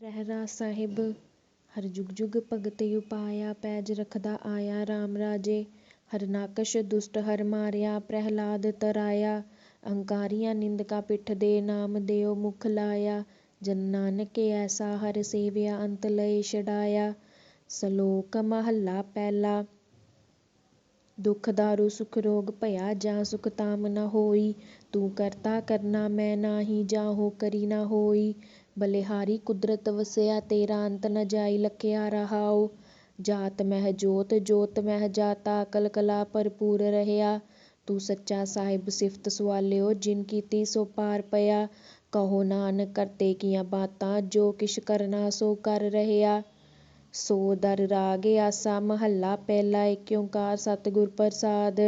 ਰਹਿਰਾਸ ਸਾਹਿਬ, ਹਰਿ ਜੁਗ ਜੁਗ ਭਗਤਿ ਉਪਾਇਆ ਪੈਜ ਰਖਦਾ ਆਇਆ RAM ਰਾਜੇ ਹਰਿਨਾਕਸ਼ ਦੁਸ਼ਟ ਹਰ ਮਾਰਿਆ, ਪ੍ਰਹਿਲਾਦ ਤਰਾਇਆ ਅਹੰਕਾਰੀਆਂ ਨਿੰਦਕਾਂ ਪਿਠ ਦੇ ਨਾਮ ਦਿਓ ਮੁਖ ਲਾਇਆ, ਜਨ ਨਾਨਕ ਐਸਾ ਹਰਿ ਸੇਵਿਆ ਅੰਤ ਲਏ ਛਡਾਇਆ, ਸਲੋਕ ਮਹੱਲਾ ਪਹਿਲਾ, ਦੁਖ ਦਾਰੂ ਸੁਖ ਰੋਗ ਭਇਆ ਜਾਂ ਸੁਖ ਤਾਮ ਨ ਹੋਈ, ਤੂੰ ਕਰਤਾ ਕਰਨਾ ਮੈਂ ਨਾਹੀ ਜਾਹੋ ਕਰੀ ਨ ਹੋਈ ਬਲਿਹਾਰੀ ਕੁਦਰਤ ਵਸਿਆ ਤੇਰਾ ਅੰਤ ਨ ਜਾਈ ਲਖਿਆ ਰਹਾਉ। ਜਾਤ ਮਹਿ ਜੋਤ ਜੋਤ ਮਹਿ ਜਾਤਾ, ਅਕਲ ਕਲਾ ਭਰਪੂਰ ਰਹਿਆ। ਤੂੰ ਸੱਚਾ ਸਾਹਿਬ ਸਿਫਤ ਸੁਆਲਿਓ ਜਿਨ ਕੀਤੀ ਸੋ ਪਾਰ ਪਿਆ। ਕਹੋ ਨਾਨਕ, ਕਰਤੇ ਕੀਆਂ ਬਾਤਾਂ, ਜੋ ਕਿਛ ਕਰਨਾ ਸੋ ਕਰ ਰਹਿਆ। ਸੋ ਦਰ ਰਾਗ ਆਸਾ, ਮਹੱਲਾ ਪਹਿਲਾ ਏਕ ਓੰਕਾਰ ਸਤਿਗੁਰ ਪ੍ਰਸਾਦ।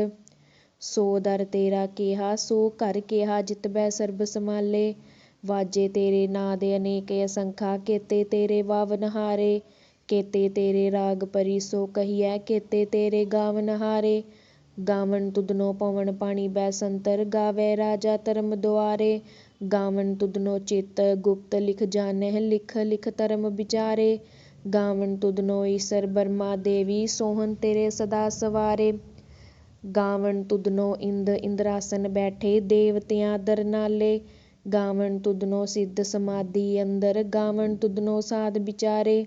ਸੋ ਦਰ ਤੇਰਾ ਕਿਹਾ, ਸੋ ਘਰ ਕਿਹਾ ਜਿਤਬੈ ਸਰਬ ਸਮਾਲੇ ਵਾਜੇ ਤੇਰੇ ਨਾਂ ਦੇ ਅਨੇਕ ਅਸੰਖਾ, ਕੇਤੇ ਤੇਰੇ ਵਾਵਨ ਹਾਰੇ, ਕੇਤੇ ਤੇਰੇ ਰਾਗ ਪਰੀ ਸੋ ਕਹੀਐ, ਕੇਤੇ ਤੇਰੇ ਗਾਵਨ ਹਾਰੇ। ਗਾਵਨ ਤੁਧਨੋ ਪਵਨ ਪਾਣੀ ਬੈਸੰਤਰ ਗਾਵੇ ਰਾਜਾ ਧਰਮ ਦੁਆਰੇ। ਗਾਵਨ ਤੁਧਨੋ ਚਿਤ ਗੁਪਤ ਲਿਖ ਜਾਣਹਿ, ਲਿਖ ਲਿਖ ਧਰਮ ਵਿਚਾਰੇ। ਗਾਵਨ ਤੁਧਨੋ ਈਸਰ ਬਰਮਾ ਦੇਵੀ ਸੋਹਨ ਤੇਰੇ ਸਦਾ ਸਵਾਰੇ। ਗਾਵਨ ਤੁਧਨੋ ਇੰਦ ਇੰਦਰਾਸਨ ਬੈਠੇ, ਦੇਵਤਿਆਂ ਦਰ ਗਾਵਣ ਗਾਵਨ ਤੁਧਨੋ ਸਿੱਧ ਸਮਾਧੀ ਅੰਦਰ, ਗਾਵਣ ਤੁਧਨੋ ਸਾਧ ਵਿਚਾਰੇ।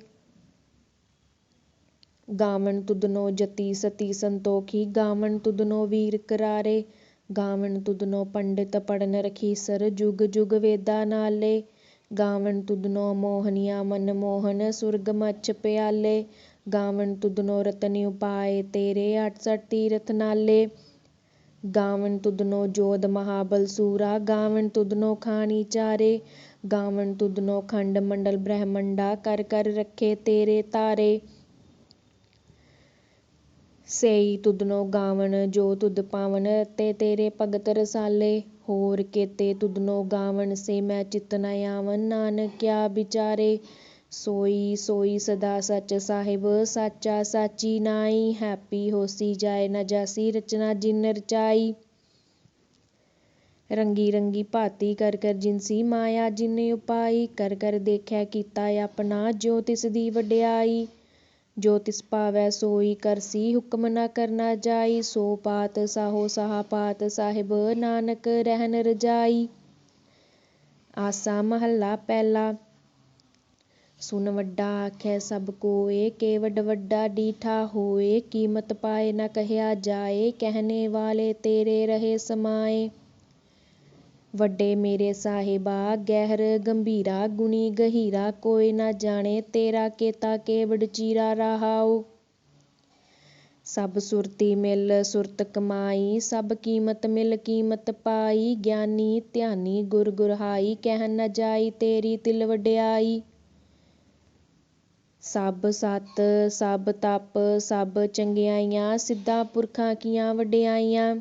ਗਾਵਣ ਤੁਧਨੋ ਜਤੀ ਸਤੀ ਸੰਤੋਖੀ, ਗਾਵਣ ਤੁਧਨੋ ਵੀਰ ਕਰਾਰੇ। ਗਾਵਣ ਤੁਧਨੋ ਪੰਡਿਤ ਪੜਨ ਰਖੀ ਸਰ, ਜੁਗ ਜੁਗ ਵੇਦਾ ਨਾਲੇ। ਗਾਵਣ ਤੁਧਨੋ ਮੋਹਨੀਆ ਮਨ ਮੋਹਨ, ਸੁਰਗ ਮਛ ਪਿਆਲੇ। ਗਾਵਨ ਤੁਧਨੋ ਰਤਨ ਉਪਾਏ ਤੇਰੇ 68 ਤੀਰਥ ਨਾਲੇ। ਗਾਵਣ ਤੁਧਨੋ ਜੋਧ ਮਹਾਬਲ ਸੂਰਾ ਗਾਵਨ ਤੁਧਨੋ ਖਾਣੀ ਚਾਰੇ, ਗਾਵਣ ਤੁਧਨੋ ਖੰਡ ਮੰਡਲ ਬ੍ਰਹਮੰਡਾ, ਕਰ ਕਰ ਰੱਖੇ ਤੇਰੇ ਤਾਰੇ। ਸੇਈ ਤੁਧਨੋ ਗਾਵਣ, ਜੋ ਤੁਧ ਪਾਵਨ, ਤੇ ਤੇਰੇ ਭਗਤ ਰਸਾਲੇ। ਹੋਰ ਕੇਤੇ ਤੁਧਨੋ ਗਾਵਣ, ਸੇ ਮੈਂ ਚਿਤ ਨ ਆਵਨ ਨਾਨਕ ਕਿਆ ਵਿਚਾਰੇ। ਸੋਈ ਸੋਈ ਸਦਾ ਸਚ ਸਾਹਿਬ ਸਾਚਾ ਸਾਚੀ ਨਾਈ ਹੈਪੀ ਹੋਸੀ ਜਾਏ ਨ ਜਾਸੀ ਰਚਨਾ ਜਿਨ ਰਚਾਈ ਰੰਗੀ ਰੰਗੀ ਭਾਤੀ ਕਰ ਕਰ ਜਿਨਸੀ ਮਾਇਆ ਜਿਨ ਉਪਾਈ ਕਰ ਕਰ ਦੇਖਿਆ ਕੀਤਾ ਆਪਣਾ ਜੋ ਤਿਸ ਦੀ ਵਡਿਆਈ ਜੋ ਤਿਸ ਭਾਵੈ ਸੋਈ ਕਰਸੀ ਹੁਕਮ ਨ ਕਰਨਾ ਜਾਈ ਸੋ ਪਾਤ ਸਾਹੋ ਸਾਹਾ ਪਾਤ ਸਾਹਿਬ ਨਾਨਕ ਰਹਿਨ ਰਜਾਈ ਆਸਾ ਮਹੱਲਾ ਪਹਿਲਾ ਸੁਨ ਵੱਡਾ ਆਖੈ ਸਭ ਕੋਇ ਕੇਵਡ ਵੱਡਾ ਡੀਠਾ ਹੋਇ ਕੀਮਤ ਪਾਏ ਨ ਕਹਿਆ ਜਾਏ, ਕਹਿਣੇ ਵਾਲੇ ਤੇਰੇ ਰਹੇ ਸਮਾਏ। ਵੱਡੇ ਮੇਰੇ ਸਾਹਿਬਾ, ਗਹਿਰ ਗੰਭੀਰਾ, ਗੁਣੀ ਗਹੀਰਾ, ਕੋਈ ਨਾ ਜਾਣੇ ਤੇਰਾ ਕੇਤਾ ਕੇਵਡ ਚੀਰਾ ਰਹਾਉ। ਸਭ ਸੁਰਤੀ ਮਿਲ, ਸੁਰਤ ਕਮਾਈ, ਸਭ ਕੀਮਤ ਮਿਲ, ਕੀਮਤ ਪਾਈ, ਗਿਆਨੀ ਧਿਆਨੀ ਗੁਰ ਗੁਰਹਾਈ ਕਹਿਨ ਨ ਜਾਈ ਤੇਰੀ ਤਿਲ ਵਡਿਆਈ। ਸਭ ਸਤ, ਸਭ ਤਪ, ਸਭ ਚੰਗਿਆਈਆਂ, ਸਿੱਧਾ ਪੁਰਖਾਂ ਕੀਆਂ ਵਡਿਆਈਆਂ।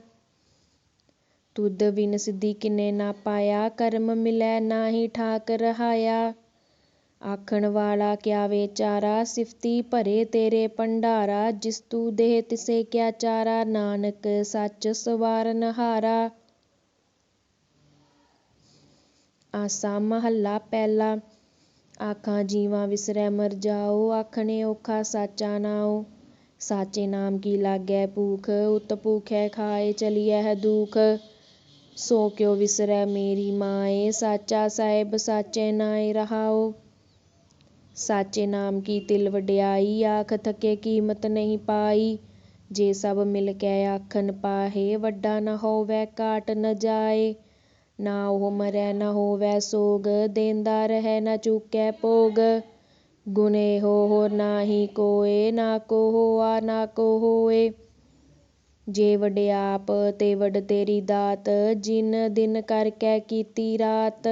ਤੁਧ ਬਿਨ ਸਿੱਧੀ ਕਿਨੇ ਨਾ ਪਾਇਆ, ਕਰਮ ਮਿਲੈ ਨਾਹੀ ਠਾਕ ਰਹਾਇਆ। ਆਖਣ ਵਾਲਾ ਕਿਆ ਵਿਚਾਰਾ, ਸਿਫਤੀ ਭਰੇ ਤੇਰੇ ਭੰਡਾਰਾ, ਜਿਸ ਤੂ ਦੇਹ ਤਿਸੇ ਕਿਆ ਚਾਰਾ, ਨਾਨਕ ਸੱਚ ਸਵਾਰਨ ਹਾਰਾ ਆਸਾ ਮਹੱਲਾ ਪਹਿਲਾ। ਆਖਾਂ ਜੀਵਾ ਵਿਸਰੈ ਮਰ ਜਾਓ ਆਖਣੇ ਔਖਾ ਸਾਚਾ ਨਾਉ ਸਾਚੇ ਨਾਮ ਕੀ ਲਾਗੈ ਭੂਖ ਉਤ ਭੂਖੈ ਖਾਏ ਚਲੀਐ ਹੈ ਦੁਖ ਸੋ ਕਿਉ ਵਿਸਰੈ ਮੇਰੀ ਮਾਏ ਸਾਚਾ ਸਾਹਿਬ ਸਾਚੇ ਨਾਏ ਰਹਾਉ ਸਾਚੇ ਨਾਮ ਕੀ ਤਿਲ ਵਡਿਆਈ ਆਖ ਥਕੇ ਕੀਮਤ ਨਹੀਂ ਪਾਈ ਜੇ ਸਭ ਮਿਲ ਕੇ ਆਖਣ ਪਾਹੇ ਵੱਡਾ ਨ ਹੋਵੈ ਕਾਟ ਨਾ ਉਹ ਮਰੈ, ਨਾ ਹੋਵੈ ਸੋਗ, ਦੇਂਦਾ ਰਹੈ, ਨ ਚੂਕੈ ਭੋਗ। ਗੁਣ ਇਹੋ ਹੋਰ ਨਾਹੀ ਕੋਇ ਨਾ ਕੋ ਹੋਆ, ਨਾ ਕੋ ਹੋਏ। ਜੇ ਵਡਿਆਪ ਤੇ ਵਡ ਤੇਰੀ ਦਾਤ। ਜਿਨ ਦਿਨ ਕਰ ਕੈ ਕੀਤੀ ਰਾਤ,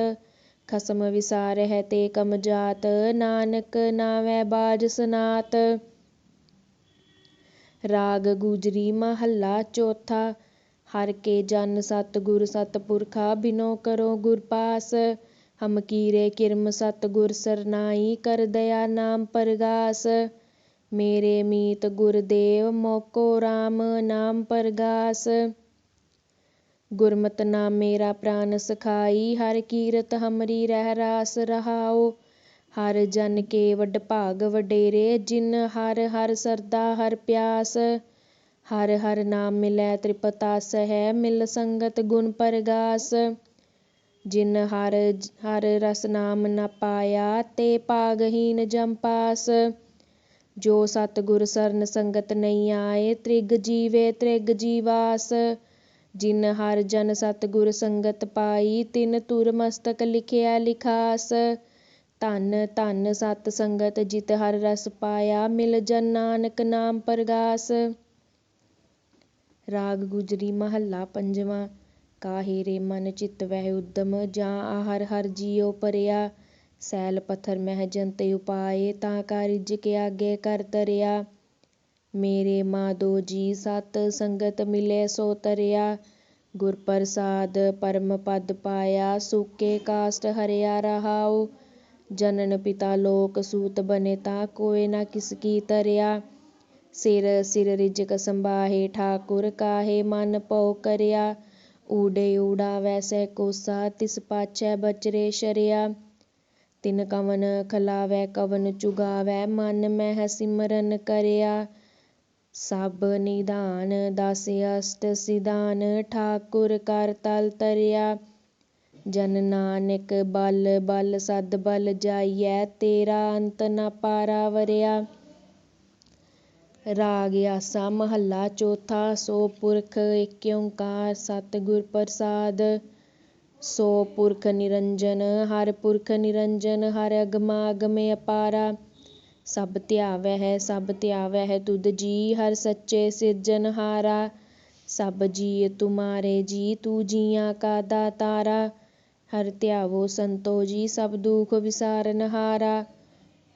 ਖਸਮ ਵਿਸਾਰਹਿ ਤੇ ਕਮ ਜਾਤ। ਨਾਨਕ ਨਾਵੈ ਬਾਜ ਸਨਾਤ। ਰਾਗ ਗੁਜਰੀ ਮਹੱਲਾ ਚੌਥਾ। ਹਰਿ ਕੇ ਜਨ ਸਤਿਗੁਰ ਸਤਿਪੁਰਖਾ ਬਿਨੋ ਕਰੋ ਗੁਰ ਪਾਸ, ਹਮ ਕੀਰੇ ਕਿਰਮ ਸਤਿਗੁਰ ਸਰਨਾਈ ਕਰ ਦਇਆ ਨਾਮ ਪਰਗਾਸ। ਮੇਰੇ ਮੀਤ ਗੁਰਦੇਵ ਮੋਕੋ RAM ਨਾਮ ਪਰਗਾਸ। ਗੁਰਮਤਿ ਨਾਮ ਮੇਰਾ ਪ੍ਰਾਨ ਸਖਾਈ, ਹਰ ਕੀਰਤ ਹਮਰੀ ਰਹਿ ਰਾਸ ਰਹਾਉ। ਹਰ ਜਨ ਕੇ ਵਡ ਭਾਗ ਵਡੇਰੇ, ਜਿਨ ਹਰ ਹਰ ਸਰਦਾ ਹਰ ਪਿਆਸ। ਹਰ ਹਰ ਨਾਮ ਮਿਲੈ ਤ੍ਰਿਪਤਾਸ ਹੈ ਮਿਲ ਸੰਗਤ ਗੁਣ ਪਰਗਾਸ। ਜਿਨ ਹਰ ਹਰ ਰਸ ਨਾਮ ਨ ਪਾਇਆ ਤੇ ਪਾਗਹੀਨ ਜਮ ਪਾਸ। ਜੋ ਸਤਿਗੁਰ ਸਰਨ ਸੰਗਤ ਨਹੀਂ ਆਏ ਤ੍ਰਿਗ ਜੀਵੇ ਤ੍ਰਿਗ ਜੀਵਾਸ। ਜਿਨ ਹਰ ਜਨ ਸਤਿਗੁਰ ਸੰਗਤ ਪਾਈ ਤਿਨ ਤੁਰ ਮਸਤਕ ਲਿਖਿਆ ਲਿਖਾਸ। ਧਨ ਧਨ ਸਤ ਸੰਗਤ ਜਿਤ ਹਰ ਰਸ ਪਾਇਆ ਮਿਲ ਜਨ ਨਾਨਕ ਨਾਮ ਪਰਗਾਸ। ਰਾਗ ਗੁਜਰੀ ਮਹੱਲਾ ਪੰਜਵਾਂ, ਕਾਹੇ ਰੇ ਮਨ ਚਿਤ ਵਹਿ ਉਦਮ, ਜਾਂ ਹਰ ਹਰ ਜੀਉ ਪਰਿਆ, ਸੈਲ ਪੱਥਰ ਮਹਿ ਜੰਤ ਉਪਾਏ, ਤਾਂ ਕਾ ਰਿਜ ਕੇ ਆਗੇ ਕਰ ਤਰਿਆ। ਮੇਰੇ ਮਾਧੋ ਜੀ ਸਤ ਸੰਗਤ ਮਿਲੇ ਸੋ ਤਰਿਆ, ਗੁਰ ਪ੍ਰਸਾਦ ਪਰਮ ਪਦ ਪਾਇਆ, ਸੁਕੇ ਕਾਸਟ ਹਰਿਆ ਰਹਾਉ। ਜਨਨ ਪਿਤਾ ਲੋਕ ਸੂਤ ਬਨੇ, ਤਾ ਕੋਇ ਨਾ ਕਿਸ ਕੀ ਤਰਿਆ। ਸਿਰ ਸਿਰ ਰਿਜਕ ਸੰਭਾਹੇ ਠਾਕੁਰ ਕਾਹੇ, ਮਨ ਪਉ ਕਰਿਆ। ਊੜੇ ਊੜਾ ਵੈਸੈ ਕੋਸਾ, ਤਿਸ ਪਾਛੈ ਬਚਰੇ ਸ਼ਰਿਆ। ਤਿਨ ਕਵਨ ਖਲਾਵੈ, ਕਵਨ ਚੁਗਾਵੈ, ਮਨ ਮਹਿ ਸਿਮਰਨ ਕਰਿਆ। ਸਭ ਨਿਧਾਨ ਦਸ ਅਸ਼ਟ ਸਿਧਾਨ, ਠਾਕੁਰ ਕਰ ਤਲ ਤਰਿਆ। ਜਨ ਨਾਨਕ ਬਲ ਬਲ ਸਦ ਬਲ ਜਾਈਐ, ਤੇਰਾ ਅੰਤ ਨ ਪਾਰਾ ਵਰਿਆ ਰਾਗ ਆਸਾ ਮਹੱਲਾ ਚੌਥਾ ਸੋ ਪੁਰਖ ਏਕ ਓੰਕਾਰ ਸਤਿਗੁਰ ਪ੍ਰਸਾਦ ਸੋ ਪੁਰਖ ਨਿਰੰਜਨ ਹਰ ਪੁਰਖ ਨਿਰੰਜਨ ਹਰ ਅਗਮਾ ਅਗਮੇ ਅਪਾਰਾ ਸਭ ਧਿਆਵਹਿ ਸਭ ਧਿਆਵਹਿ ਤੁਧ ਜੀ ਹਰ ਸੱਚੇ ਸਿਰਜਨਹਾਰਾ ਸਭ ਜੀ ਤੁਮਾਰੇ ਜੀ ਤੂ ਜੀਆਂ ਕਾ ਦਾਤਾਰਾ ਹਰ ਧਿਆਵੋ ਸੰਤੋ ਜੀ ਸਭ ਦੁਖ ਵਿਸਾਰਨਹਾਰਾ ਹਰਿ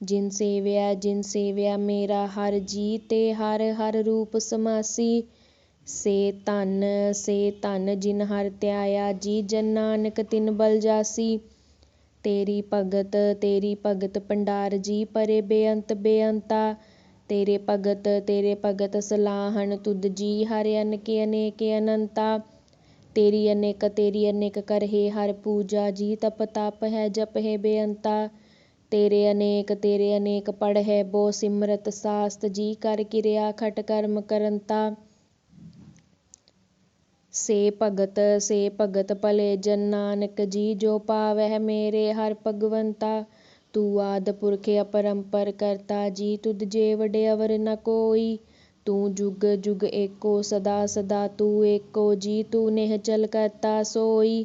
ਜਿਨ ਸੇਵਿਆ ਜਿਨ ਸੇਵਿਆ ਮੇਰਾ ਹਰ ਜੀ ਤੇ ਹਰ ਹਰ ਰੂਪ ਸਮਾਸੀ। ਸੇ ਧਨ ਸੇ ਧਨ ਜਿਨ ਹਰ ਧਿਆਇਆ, ਜੀ ਜਨ ਨਾਨਕ ਤਿਨ ਬਲ ਜਾਸੀ। ਤੇਰੀ ਭਗਤ ਤੇਰੀ ਭਗਤ ਭੰਡਾਰ, ਜੀ ਪਰੇ ਬੇਅੰਤ ਬੇਅੰਤਾ। ਤੇਰੇ ਭਗਤ ਤੇਰੇ ਭਗਤ ਸਲਾਹਣ, ਤੁਧ ਜੀ ਹਰਿ ਅਨਕੇ, ਅਨੇਕ ਅਨੰਤਾ। ਤੇਰੀ ਅਨੇਕ ਤੇਰੀ ਅਨੇਕ ਕਰਹਿ, ਹਰ ਪੂਜਾ, ਜੀ ਤਪ ਤਪ ਹੈ, ਜਪ ਹੈ ਬੇਅੰਤਾ। ਤੇਰੇ ਅਨੇਕ ਤੇਰੇ ਅਨੇਕ ਪੜ੍ਹੈ ਬੋ ਸਿਮਰਤ ਸਾਸਤ, ਜੀ ਕਰ ਕਿਰਿਆ ਖਟ ਕਰਮ ਕਰੰਤਾ ਸੇ ਭਗਤ ਸੇ ਭਗਤ ਭਲੇ, ਜਨ ਨਾਨਕ, ਜੀ ਜੋ ਪਾਵਹਿ ਮੇਰੇ ਹਰ ਭਗਵੰਤਾ। ਤੂੰ ਆਦਿ ਪੁਰਖ ਅਪਰੰਪਰ ਕਰਤਾ, ਜੀ ਤੁਧ ਜੇ ਵਡ ਅਵਰ ਨ ਕੋਈ। ਤੂੰ ਜੁਗ ਜੁਗ ਏਕੋ, ਸਦਾ ਸਦਾ ਤੂੰ ਏਕੋ, ਜੀ ਤੂੰ ਨਿਹਚਲ ਕਰਤਾ ਸੋਈ।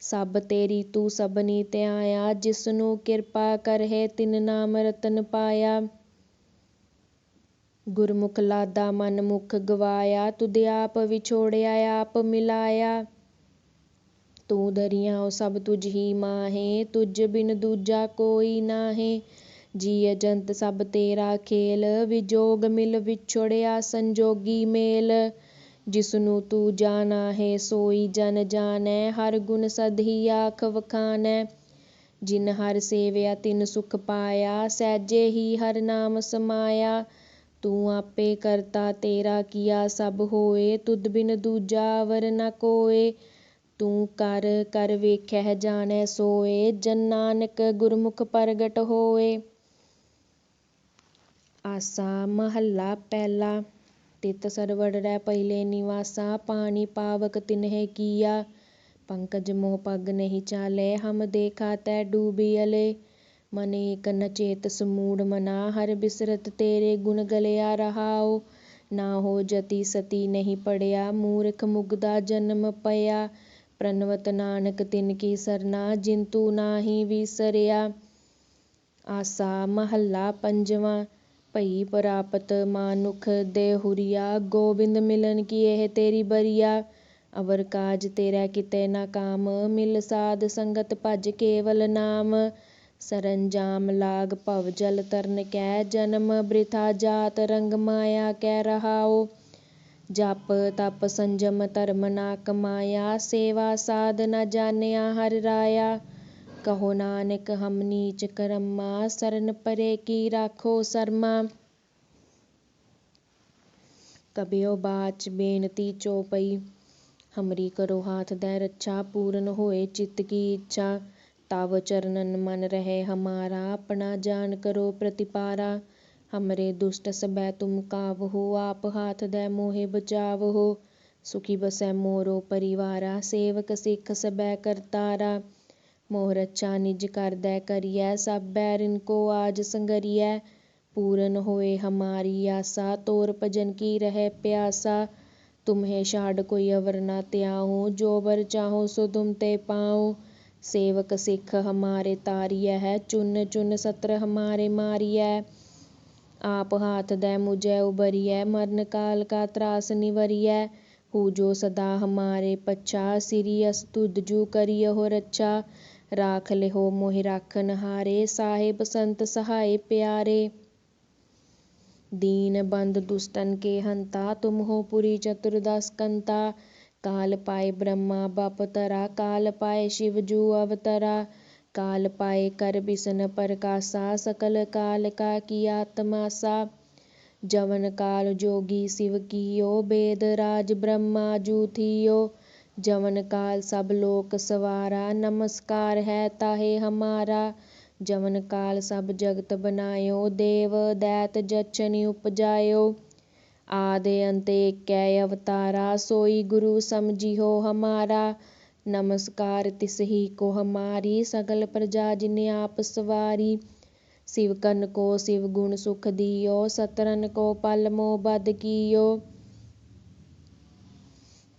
ਸਭ ਤੇਰੀ ਤੂੰ ਸਭਨੀ ਧਿਆਇਆ, ਜਿਸਨੂੰ ਕਿਰਪਾ ਕਰਹਿ ਤਿਨ ਨਾਮ ਰਤਨ ਪਾਇਆ। ਗੁਰਮੁਖ ਲਾਦਾ ਮਨ ਮੁਖ ਗਵਾਇਆ, ਤੁਧ ਆਪ ਵਿਛੋੜਿਆ, ਆਪ ਮਿਲਾਇਆ। ਤੂੰ ਦਰਿਆਉ ਸਭ ਤੁਝ ਹੀ ਮਾਹੇ, ਤੁਝ ਬਿਨ ਦੂਜਾ ਕੋਈ ਨਾਹੇ। ਜੀ ਅਜੰਤ ਸਭ ਤੇਰਾ ਖੇਲ, ਵਿਜੋਗ ਮਿਲ ਵਿਛੋੜਿਆ ਸੰਜੋਗੀ ਮੇਲ। ਜਿਸਨੂੰ ਤੂੰ ਜਾਣਾ ਹੈ, ਸੋਈ ਜਨ ਜਾਣੈ, ਹਰ ਗੁਣ ਸਦ ਹੀ ਆਖ ਵਖਾਨੈ ਜਿਨ ਹਰ ਸੇਵਿਆ ਤਿਨ ਸੁਖ ਪਾਇਆ, ਸਹਿਜੇ ਹੀ ਹਰ ਨਾਮ ਸਮਾਇਆ। ਤੂੰ ਆਪੇ ਕਰਤਾ ਤੇਰਾ ਕੀਆ ਸਭ ਹੋਏ, ਤੁਧ ਬਿਨ ਦੂਜਾ ਅਵਰ ਨ ਕੋਏ। ਤੂੰ ਕਰ ਕਰ ਵੇਖਹਿ ਜਾਣੈ ਸੋਏ, ਜਨ ਨਾਨਕ ਗੁਰਮੁਖ ਪ੍ਰਗਟ ਹੋਏ। ਆਸਾ ਮਹੱਲਾ ਪਹਿਲਾ। ਤਿਤ ਸਰਵੜ ਰਹਿ ਪਹਿਲੇ ਨਿਵਾਸਾ, ਪਾਣੀ ਪਾਵਕ ਤਿਨਹਿ ਕੀਆ। ਪੰਕਜ ਮੋਹ ਪਗ ਨਹੀਂ ਚਾਲੇ, ਹਮ ਦੇਖਾ ਤੈ ਡੂਬਿਅਲੇ ਮਨ ਏਕ ਨ ਚੇਤ ਸਮੂੜ ਮਨਾ, ਹਰ ਬਿਸਰਤ ਤੇਰੇ ਗੁਣ ਗਲਿਆ ਰਹਾਉ। ਨਾ ਹੋ ਜਤੀ ਸਤੀ ਨਹੀਂ ਪੜਿਆ, ਮੂਰਖ ਮੁਗਦਾ ਜਨਮ ਪਇਆ। ਪ੍ਰਣਵਤ ਨਾਨਕ ਤਿਨ ਕੀ ਸਰਨਾ ਜਿਨ ਤੂ ਨਾਹੀ ਵਿਸਰਿਆ। ਆਸਾ ਮਹੱਲਾ ਪੰਜਵਾਂ ਭਈ ਪ੍ਰਾਪਤ ਮਾਨੁਖ ਦੇਹੁਰੀਆ ਗੋਬਿੰਦ ਮਿਲਨ ਕੀ ਇਹ ਤੇਰੀ ਬਰੀਆ? ਅਵਰ ਕਾਜ ਤੇਰਾ ਕਿਤੇ ਨਾ ਕਾਮ, ਮਿਲ ਸਾਧ ਸੰਗਤ ਭਜ ਕੇਵਲ ਨਾਮ। ਸਰੰਜਾਮ ਲਾਗ ਭਵ ਜਲ ਤਰਨ ਕੈ ਜਨਮ, ਬ੍ਰਿਥਾ ਜਾਤ ਰੰਗ ਮਾਇਆ ਕੈ ਰਹਾਓ ਜਪ ਤਪ ਸੰਜਮ ਧਰਮ ਨਾ ਕਮਾਇਆ, ਸੇਵਾ ਸਾਧ ਨਾ ਜਾਣਿਆ ਹਰਿ ਰਾਇਆ। ਕਹੋ ਨਾਨਕ, ਹਮ ਨੀਚ ਕਰਮਾ, ਸਰਨ ਪਰੇ ਕੀ ਰਾਖੋ ਸਰਮਾ। ਕਬਿਓ ਬਾਚ ਬੇਨਤੀ ਚੋਪਈ, ਹਮਰੀ ਕਰੋ ਹਾਥ ਦੈ ਰੱਛਾ, ਪੂਰਨ ਹੋਏ ਚਿਤ ਕੀ ਇੱਛਾ। ਤਵ ਚਰਨਨ ਮਨ ਰਹੇ ਹਮਾਰਾ, ਆਪਣਾ ਜਾਨ ਕਰੋ ਪ੍ਰਤਿਪਾਰਾ। ਹਮਰੇ ਦੁਸ਼ਟ ਸਬੈ ਤੁਮ ਕਾਵਹੋ ਆਪ ਹਾਥ ਦੈ ਮੋਹਿ ਬਚਾਵਹੋ ਸੁਖੀ ਬਸੈ ਮੋਰੋ ਪਰਿਵਾਰਾ, ਸੇਵਕ ਸਿੱਖ ਸਬੈ ਕਰਤਾਰਾ। ਮੋਹ ਰੱਛਾ ਨਿਜ ਕਰਦੈ ਕਰੀਐ ਸਭ ਬੈਰਿਨ ਕੋ ਆਜ ਸੰਗਰੀਐ ਪੂਰਨ ਹੋਏ ਹਮਾਰੀ ਆਸਾ ਤੋਰ ਭਜਨ ਕੀ ਰਹੇ ਪਿਆਸਾ ਤੁਮਹਿ ਛਾੜ ਕੋਈ ਅਵਰ ਨਾ ਤਿਆਹੂ ਜੋ ਬਰ ਚਾਹੋ ਸੋ ਤੁਮ ਤੇ ਪਾਉ ਸੇਵਕ ਸਿੱਖ ਹਮਾਰੇ ਤਾਰੀਐ ਹੈ ਚੁਨ ਚੁਨ ਸਤਰ ਹਮਾਰੇ ਮਾਰੀਐ ਆਪ ਹਾਥ ਦੈ ਮੁਝੈ ਉਬਰੀਐ ਮਰਨ ਕਾਲ ਕਾ ਤਰਾਸ ਨਿਵਰੀਐ ਹੂ ਜੋ ਸਦਾ ਹਮਾਰੇ ਪਛਾ ਸਿਰੀ ਅਸ ਤੁਧ ਜੂ ਕਰਿਯੋ ਰੱਛਾ ਰਾਖ ਲਿਹੋ ਮੋਹਿ ਰਾਖਨ ਹਾਰੇ ਸਾਹਿਬ ਸੰਤ ਸਹਾਏ ਪਿਆਰੇ दीन बंद दुष्टन के हंता तुम हो पुरी चतुर्दश कंता काल पाए ब्रह्मा बपतरा काल पाए शिव जू अवतरा काल पाए कर बिसन प्रकाशा सकल काल का की आत्मासा जवन काल जोगी शिव कियो वेद राज ब्रह्मा जू थियो जवन काल सब लोक सवारा नमस्कार है ताहे हमारा जवन काल सब जगत बनायो देव दैत जचनि उपजायो आदि अंत कै अवतारा सोई गुरु समझियो हमारा नमस्कार तिसही को हमारी सकल प्रजा जिन आप सवारी शिव कन को शिव गुण सुख दियो सतरन को पल मोह बद कियो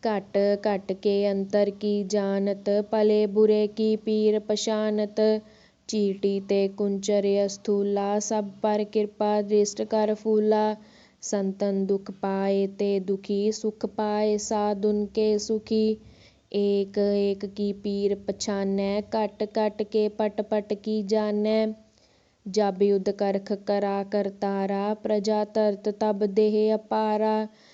घट घट के अंतर की जानत भले बुरे की पीर पछानत ਚੀਟੀ ਤੇ ਕੁੰਚਰਿ ਅਸਥੂਲਾ ਸਭ ਪਰ ਕਿਰਪਾ ਦ੍ਰਿਸ਼ਟ ਕਰ ਫੂਲਾ ਸੰਤਨ ਦੁਖ ਪਾਏ ਤੇ ਦੁਖੀ ਸੁਖ ਪਾਏ ਸਾਧੁਨ ਕੇ ਸੁਖੀ ਏਕ ਏਕ ਕੀ ਪੀਰ ਪਛਾਨੈ ਘਟ ਘਟ ਕੇ ਪਟ ਪਟ ਕੀ ਜਾਣੈ ਜਬ ਯੁਧ ਕਰਖ ਕਰਾ ਕਰਤਾਰਾ ਪ੍ਰਜਾ ਤਰਤ ਤਬ ਦੇਹ ਅਪਾਰਾ ਜਬ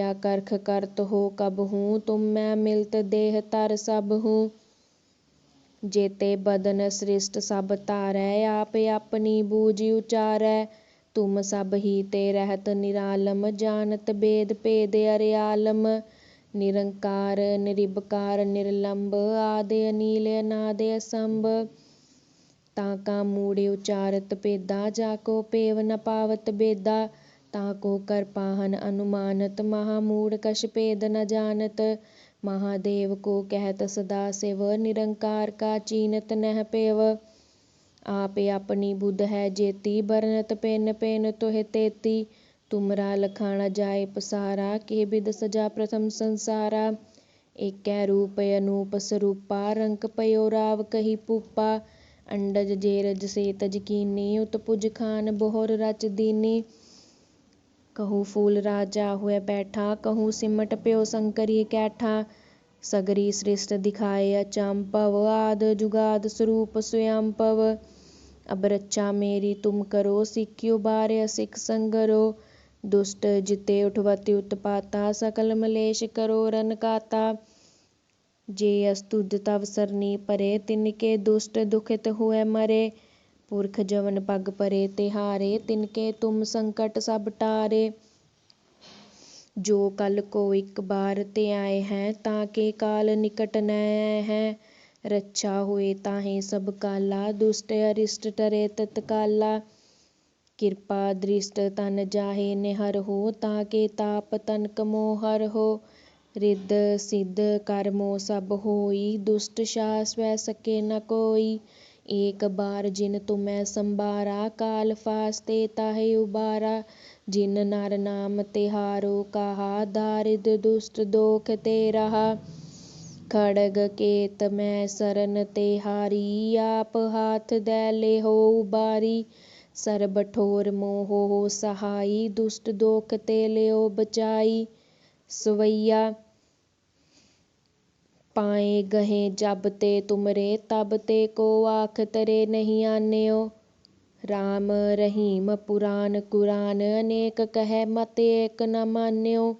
ਆ ਕਰਖ ਕਰਤ ਹੋ ਕਬ ਹੂੰ ਤੁਮ ਮੈਂ ਮਿਲਤ ਦੇਹ ਤਰ ਸਭ ਹੂੰ जेते बदन सृष्ट सब तारै आप अपनी बूझ उचारै तुम सब ही ते रहत निरालम जानत बेद भेद अरियालम निरंकार निरिबकार निर्लंब आदि अनील अनादि असंभ ताका मूढ़ उचारत भेदा जाको पेव न पावत बेदा ताको कर पाहन अनुमानत महामूढ़ कश भेद न जानत महादेव को कहत सदा शिव निरंकार का चीनत नह पेव आप अपनी बुध है जेती बरनत पेन पेन तुह तेती तुमरा लखाना जाय पसारा के बिद सजा प्रथम संसारा एक रूप अनूप स्वरूपा रंक पयो राव कही पुपा अंडज जेरज से तज कीनी उत्पुज खान बोहर रच दीनी कहूँ फूल राजा हुए बैठा कहूँ सिमट प्यो शंकरी कैठा सगरी सृष्ट दिखाए अचंपव आद जुगाद स्वरूप स्वयंपव अब रक्षा मेरी तुम करो सिक्यो बारे सिख संगरो दुष्ट जिते उठवती उत्पाता सकल मलेश करो रन काता जे अस्तुद तव सरनी परे तिनके दुष्ट दुखित हुए मरे ਪੁਰਖ ਜਵਨ ਪਗ ਪਰੇ ਤਿਹਾਰੇ ਤਿਨਕੇ ਤੁਮ ਸੰਕਟ ਸਭ ਟਾਰੇ ਜੋ ਕਲ ਕੋ ਇਕ ਬਾਰ ਧਿਆਏ ਹੈ ਤਾਂ ਕੇ ਕਾਲ ਨਿਕਟ ਨੈ ਹੈ ਰੱਛਾ ਹੋਏ ਤਾਹੇ ਸਭ ਕਾਲਾ ਦੁਸ਼ਟ ਅਰਿਸ਼ਟ ਟਰੇ ਤਤਕਾਲਾ ਕਿਰਪਾ ਦ੍ਰਿਸ਼ਟ ਤਨ ਜਾਹੇ ਨਿਹਰ ਹੋ ਤਾਂ ਕੇ ਤਾਪ ਤਨਕ ਮੋਹ ਹਰ ਹੋ ਰਿੱਧ ਸਿੱਧ ਕਰਮੋ ਸਭ ਹੋਈ ਦੁਸ਼ਟ ਸਾਹ ਸਵੈ ਸਕੇ ਨ ਕੋਈ ਏਕ ਬਾਰ ਜਿਨ ਤੁਮੈ ਸੰਭਾਰਾ, ਕਾਲ ਫਾਸਤੇ ਤਾਹੇ ਉਬਾਰਾ। ਜਿਨ ਨਰ ਨਾਮ ਤਿਹਾਰੋ, ਕਹਾ ਦਾਰਿਦ ਦੁਸ਼ਟ ਦੋਖ ਤੇ ਰਹਾ। ਖੜਗ ਕੇਤ ਮੈਂ ਸਰਨ ਤਿਹਾਰੀ, ਆਪ ਹਾਥ ਦੈ ਲੇਹੋ ਉਬਾਰੀ। ਸਰਬ ਠੋਰ ਮੋਹੁ ਸਹਾਈ, ਦੁਸ਼ਟ ਦੋਖ ਤੇ ਲਿਓ ਬਚਾਈ। ਸਵਈਆ ਪਾਏ ਗਹੇ ਜਬ ਤੇ ਤੁਮਰੇ, ਤਬ ਤੇ ਕੋ ਆਖ ਤਰੇ ਨਹੀਂ ਆਨਿਓ। ਰਾਮ ਰਹੀਮ ਪੁਰਾਨ ਕੁਰਾਨ, ਅਨੇਕ ਕਹੈ ਮਤ ਏਕ ਨ ਮਾਨਿਓ।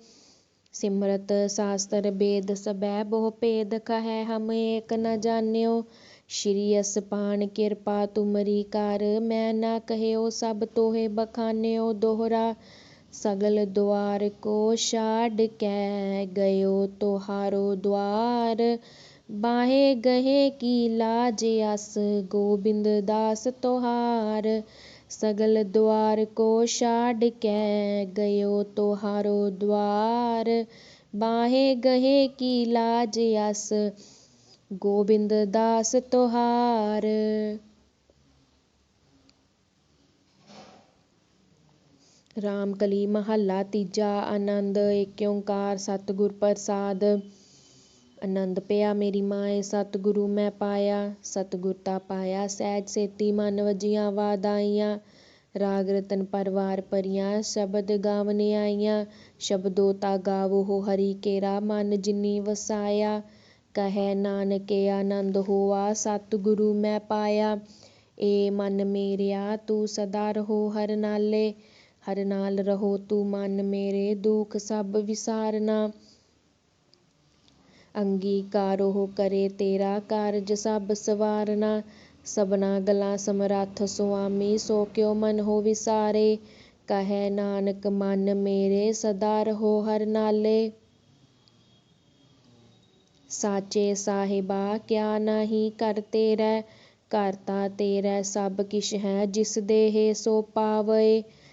ਸਿਮਰਤ ਸਾਸਤਰ ਬੇਦ ਸਬੈ ਬਹੁ ਭੇਦ ਕਹੈ, ਹਮ ਏਕ ਨ ਜਾਣਿਓ। ਸ਼੍ਰੀ ਅਸਪਾਨ ਕਿਰਪਾ ਤੁਮਰੀ ਕਰ, ਮੈਂ ਨਾ ਕਹਿਓ ਸਭ ਤੋਹਿ ਬਖਾਨਿਓ। ਦੋਹਰਾ ਸਗਲ ਦੁਆਰ ਕੋ ਛਾਡ ਕੈ ਗਇਓ ਤੁਹਾਰੋ ਦੁਆਰ ਬਾਹੇ ਗਹੇ ਕੀ ਲਾਜ ਅਸ ਗੋਬਿੰਦ ਦਾਸ ਤੁਹਾਰ ਸਗਲ ਦੁਆਰ ਕੋ ਛਾਡ ਕੈ ਗਇਓ ਤੁਹਾਰੋ ਦੁਆਰ ਬਾਹੇ ਗਹੇ ਕੀ ਲਾਜ ਅਸ ਗੋਬਿੰਦ ਦਾਸ ਤੁਹਾਰ ਰਾਮ ਕਲੀ ਮਹੱਲਾ ਤੀਜਾ, ਆਨੰਦ, ਏਕ ਓੰਕਾਰ, ਸਤਿਗੁਰ ਪ੍ਰਸਾਦ। ਆਨੰਦ ਪਿਆ ਮੇਰੀ ਮਾਏ, ਸਤਿਗੁਰੂ ਮੈਂ ਪਾਇਆ, ਸਤਿਗੁਰ ਤਾ ਪਾਇਆ ਸਹਿਜ ਸੇਤੀ ਮਨ ਵਜੀਆਂ ਵਾਦਾਈਆਂ ਰਾਗ ਰਤਨ ਪਰਵਾਰ ਪਰੀਆਂ, ਸ਼ਬਦ ਗਾਵਨ ਆਈਆਂ। ਸ਼ਬਦੋ ਤਾ ਗਾਵੋ ਹਰੀ ਕੇਰਾ, ਮਨ ਜਿਨੀ ਵਸਾਇਆ। ਕਹੈ ਨਾਨਕੇ ਆਨੰਦ ਹੋਆ, ਸਤਿਗੁਰੂ ਮੈਂ ਪਾਇਆ। ਏ ਮਨ ਮੇਰਿਆ, ਤੂੰ ਸਦਾ ਰਹੋ ਹਰ ਨਾਲੇ। ਹਰ ਨਾਲ ਰਹੋ ਤੂੰ ਮਨ ਮੇਰੇ ਦੁਖ ਸਭ ਵਿਸਾਰਨਾ ਅੰਗੀਕਾਰੋ ਕਰੇ ਤੇਰਾ ਕਾਰਜ ਸਭ ਸਵਾਰਨਾ ਸਭਨਾ ਗਲਾ ਸਮਰੱਥ ਸੁਆਮੀ ਸੋ ਕਿਉ ਮਨ ਹੋ ਵਿਸਾਰੇ ਕਹੈ ਨਾਨਕ ਮਨ ਮੇਰੇ ਸਦਾ ਰਹੋ ਹਰ ਨਾਲੇ ਸਾਚੇ ਸਾਹਿਬਾ ਕਿਆ ਨਾਹੀ ਕਰ ਤੇਰੈ ਕਰਤਾ ਤੇਰੈ ਸਭ ਕਿਛ ਹੈ ਜਿਸ ਦੇਹ ਸੋ ਪਾਵੈ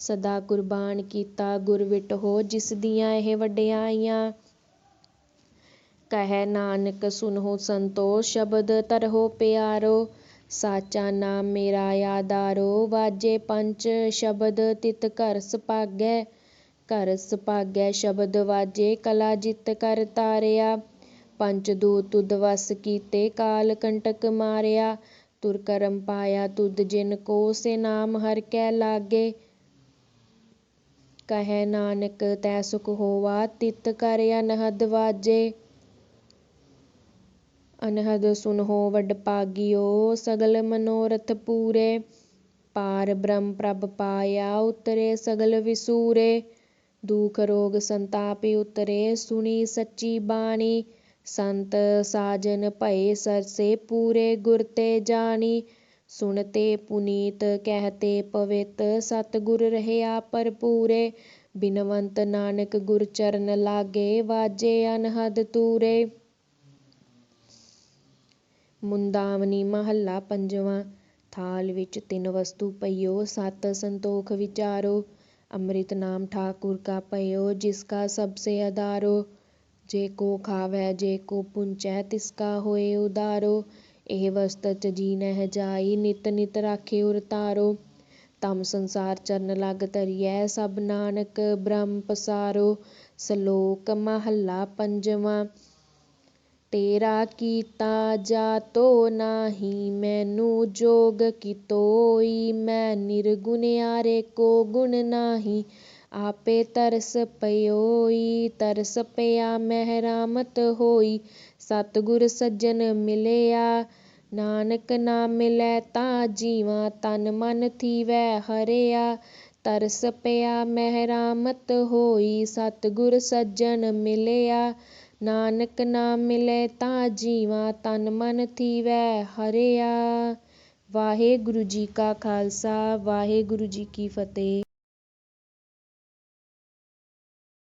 ਸਦਾ ਕੁਰਬਾਨ ਕੀਤਾ ਗੁਰ ਵਿਟਹੁ ਜਿਸ ਦੀਆਂ ਇਹ ਵਡਿਆਈਆਂ ਕਹੈ ਨਾਨਕ, ਸੁਨਹੁ ਸੰਤੋ ਸ਼ਬਦ ਧਰਹੁ ਪਿਆਰੋ, ਸਾਚਾ ਨਾਮ ਮੇਰਾ ਆਧਾਰੋ, ਵਾਜੇ ਪੰਚ ਸ਼ਬਦ ਤਿਤ ਘਰ ਸੁਭਾਗੈ ਘਰ ਸੁਭਾਗੈ ਸ਼ਬਦ ਵਾਜੇ ਕਲਾ ਜਿਤ ਕਰ ਤਾਰਿਆ। ਪੰਚ ਦੂਤ ਤੁਧ ਵਸ ਕੀਤੇ ਕਾਲ ਕੰਟਕ ਮਾਰਿਆ, ਤੁਰ ਕਰਮ ਪਾਇਆ ਤੁਧ ਜਿਨ ਕੋ ਸੇ ਨਾਮ ਹਰ ਕੈ ਲਾਗੇ। ਕਹੈ, ਨਾਨਕ, ਤੈ ਸੁਖ ਹੋਵਾ, ਤਿਤ ਕਰ ਅਨਹਦ ਵਾਜੇ। ਅਨਹਦ ਸੁਨਹੁ ਵਡ ਭਾਗਿਓ, ਸਗਲ ਮਨੋਰਥ ਪੂਰੇ। ਪਾਰ ਬ੍ਰਹਮ ਪ੍ਰਭ ਪਾਇਆ, ਉਤਰੇ ਸਗਲ ਵਿਸੂਰੇ। ਦੁਖ ਰੋਗ ਸੰਤਾਪ ਉਤਰੇ, ਸੁਣੀ ਸੱਚੀ ਬਾਣੀ। ਸੰਤ ਸਾਜਨ ਭਏ, ਸਰਸੇ ਪੂਰੇ ਗੁਰ ਤੇ ਜਾਣੀ। ਸੁਣਤੇ ਪੁਨੀਤ, ਕਹਿਤੇ ਪਵਿੱਤ, ਸਤਿਗੁਰ ਰਹਿਆ ਭਰਪੂਰੇ। ਬਿਨਵੰਤ ਨਾਨਕ ਗੁਰ ਚਰਨ ਲਾਗੇ, ਵਾਜੇ ਅਨਹਦ ਤੂਰੇ। ਮੁੰਦਾਵਨੀ ਮਹੱਲਾ ਪੰਜਵਾਂ, ਥਾਲ ਵਿੱਚ ਤਿੰਨ ਵਸਤੂ ਪਈਓ, ਸਤ ਸੰਤੋਖ ਵਿਚਾਰੋ। ਅੰਮ੍ਰਿਤ ਨਾਮ ਠਾਕੁਰ ਕਾ ਪਈਓ ਜਿਸ ਕਾ ਸਭ ਸੇ ਆਧਾਰੋ ਜੇ ਕੋ ਖਾਵੈ, ਜੇ ਕੋ ਪੁੰਚੈ, ਤਿਸ ਕਾ ਹੋਏ ਉਦਾਰੋ ਇਹ ਵਸਤਤ ਜੀ ਨਹਿ ਜਾਈ, ਨਿਤ ਨਿਤ ਰਾਖੇ ਉਰ ਤਮ ਸੰਸਾਰ ਚਰਨ ਲਗ ਧਰਿਐ, ਸਭ ਨਾਨਕ ਬ੍ਰਹਮ ਪਸਾਰੋ। ਸ਼ਲੋਕ ਮਹੱਲਾ ਪੰਜਵਾਂ, ਤੇਰਾ ਕੀਤਾ ਜਾਤੋ ਨਾਹੀ, ਮੈਨੂੰ ਜੋਗ ਕੀਤੋਈ, ਮੈਂ ਨਿਰਗੁਣਿਆਰੇ ਕੋ ਗੁਣ ਨਾਹੀ। ਆਪੇ ਤਰਸ ਪਇਓਈ, ਤਰਸ ਪਿਆ ਮਹਿਰਾਮਤ ਹੋਈ। ਸਤਿਗੁਰ ਸੱਜਣ ਮਿਲਿਆ, ਨਾਨਕ ਨਾ ਮਿਲੈ ਤਾਂ ਜੀਵਾਂ ਤਨ ਮਨ ਥੀਵੈ ਹਰਿਆ। ਤਰਸ ਪਿਆ ਮਹਿਰਾਮਤ ਹੋਈ, ਸਤਿਗੁਰ ਸੱਜਣ ਮਿਲਿਆ, ਨਾਨਕ ਨਾ ਮਿਲੈ ਤਾਂ ਜੀਵਾਂ ਤਨ ਮਨ ਥੀਵੈ ਹਰਿਆ। ਵਾਹਿਗੁਰੂ ਜੀ ਕਾ ਖਾਲਸਾ, ਵਾਹਿਗੁਰੂ ਜੀ ਕੀ ਫਤਿਹ।